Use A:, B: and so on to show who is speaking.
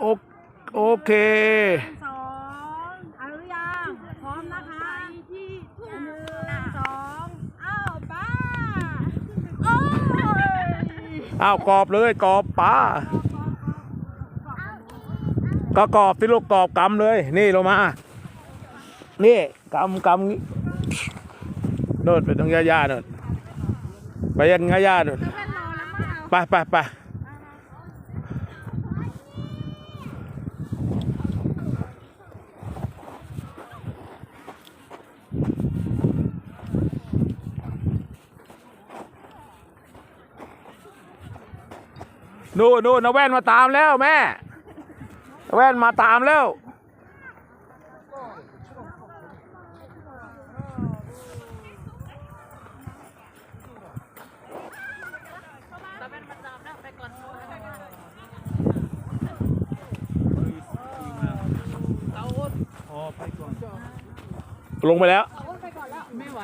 A: โอโอเค
B: สองเอาหรือยังพร้อมนะคะที่หนึ่งสองเอ้าป้าโอ้ย
A: อ้าวกรอบเลยกรอบปลาก็กรอบที่ลูกกรอบกำเลย นี่ลงมา นี่กำกำงี้โน่นไปตรงย่าๆโน่นไปยังย่าๆโน่น
B: แม่รอแล้วมาเอา
A: ไปไปไป นู่นนู่นนาแว่นมาตามแล้วแม่นาแว่นมาตามแล้ว ลงไปแล้ว
B: เอาไปก่อนแล้วไม่ไหว